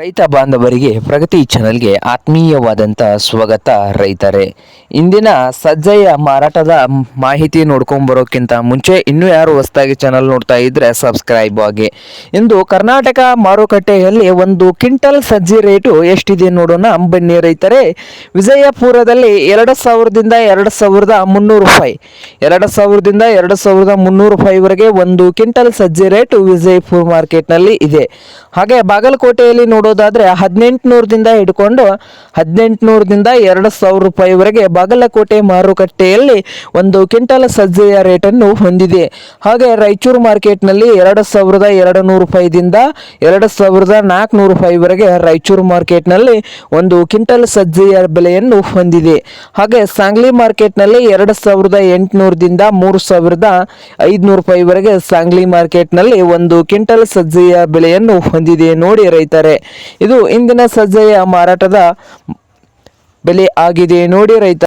ರೈತ ಬಾಂಧವರಿಗೆ ಪ್ರಗತಿ ಚಾನಲ್ಗೆ ಆತ್ಮೀಯವಾದಂಥ ಸ್ವಾಗತ ರೈತರೇ. ಇಂದಿನ ಸಜ್ಜೆಯ ಮಾರಾಟದ ಮಾಹಿತಿ ನೋಡ್ಕೊಂಬರೋಕ್ಕಿಂತ ಮುಂಚೆ ಇನ್ನೂ ಯಾರು ಹೊಸದಾಗಿ ಚಾನಲ್ ನೋಡ್ತಾ ಇದ್ರೆ ಸಬ್ಸ್ಕ್ರೈಬ್ ಆಗಿ. ಇಂದು ಕರ್ನಾಟಕ ಮಾರುಕಟ್ಟೆಯಲ್ಲಿ ಒಂದು ಕ್ವಿಂಟಲ್ ಸಜ್ಜೆ ರೇಟು ಎಷ್ಟಿದೆ ನೋಡೋಣ. ಬನ್ನಿ ರೈತರೇ, ವಿಜಯಪುರದಲ್ಲಿ ಎರಡು ಸಾವಿರದಿಂದ ಎರಡು ಸಾವಿರದ ಮುನ್ನೂರು ರೂಪಾಯಿ. ಎರಡು ಸಾವಿರದಿಂದ ಎರಡು ಸಾವಿರದ ಮುನ್ನೂರು ರೂಪಾಯಿವರೆಗೆ ಒಂದು ಕ್ವಿಂಟಲ್ ಸಜ್ಜೆ ರೇಟು ವಿಜಯಪುರ ಮಾರ್ಕೆಟ್ನಲ್ಲಿ ಇದೆ. ಹಾಗೆ ಬಾಗಲಕೋಟೆಯಲ್ಲಿ ನೋಡೋದಾದರೆ ಹದಿನೆಂಟುನೂರದಿಂದ ಹಿಡ್ಕೊಂಡು ಹದಿನೆಂಟುನೂರದಿಂದ ಎರಡು ಸಾವಿರ ರೂಪಾಯಿವರೆಗೆ ಬಾಗಲಕೋಟೆ ಮಾರುಕಟ್ಟೆಯಲ್ಲಿ ಒಂದು ಕ್ವಿಂಟಲ್ ಸಜ್ಜೆಯ ರೇಟನ್ನು ಹೊಂದಿದೆ. ಹಾಗೆ ರಾಯಚೂರು ಮಾರ್ಕೆಟ್ನಲ್ಲಿ ಎರಡು ಸಾವಿರದ ಎರಡು ನೂರು ರೂಪಾಯಿದಿಂದ ಎರಡು ಸಾವಿರದ ನಾಲ್ಕುನೂರು ರೂಪಾಯಿವರೆಗೆ ರಾಯಚೂರು ಮಾರ್ಕೆಟ್ನಲ್ಲಿ ಒಂದು ಕ್ವಿಂಟಲ್ ಸಜ್ಜೆಯ ಬೆಲೆಯನ್ನು ಹೊಂದಿದೆ. ಹಾಗೆ ಸಾಂಗ್ಲಿ ಮಾರ್ಕೆಟ್ನಲ್ಲಿ ಎರಡು ಸಾವಿರದ ಎಂಟುನೂರದಿಂದ ಮೂರು ಸಾವಿರದ ಐದುನೂರು ರೂಪಾಯಿವರೆಗೆ ಸಾಂಗ್ಲಿ ಮಾರ್ಕೆಟ್ನಲ್ಲಿ ಒಂದು ಕ್ವಿಂಟಲ್ ಸಜ್ಜೆಯ ಬೆಲೆಯನ್ನು ಹೊಂದಿದೆ. ನೋಡಿ ರೈತರೆ. ಇದು ಇಂದಿನ ಸಜ್ಜೆಯ ಮಾರಾಟದ ಬೆಲೆ ಆಗಿದೆ ನೋಡಿ ರೈತ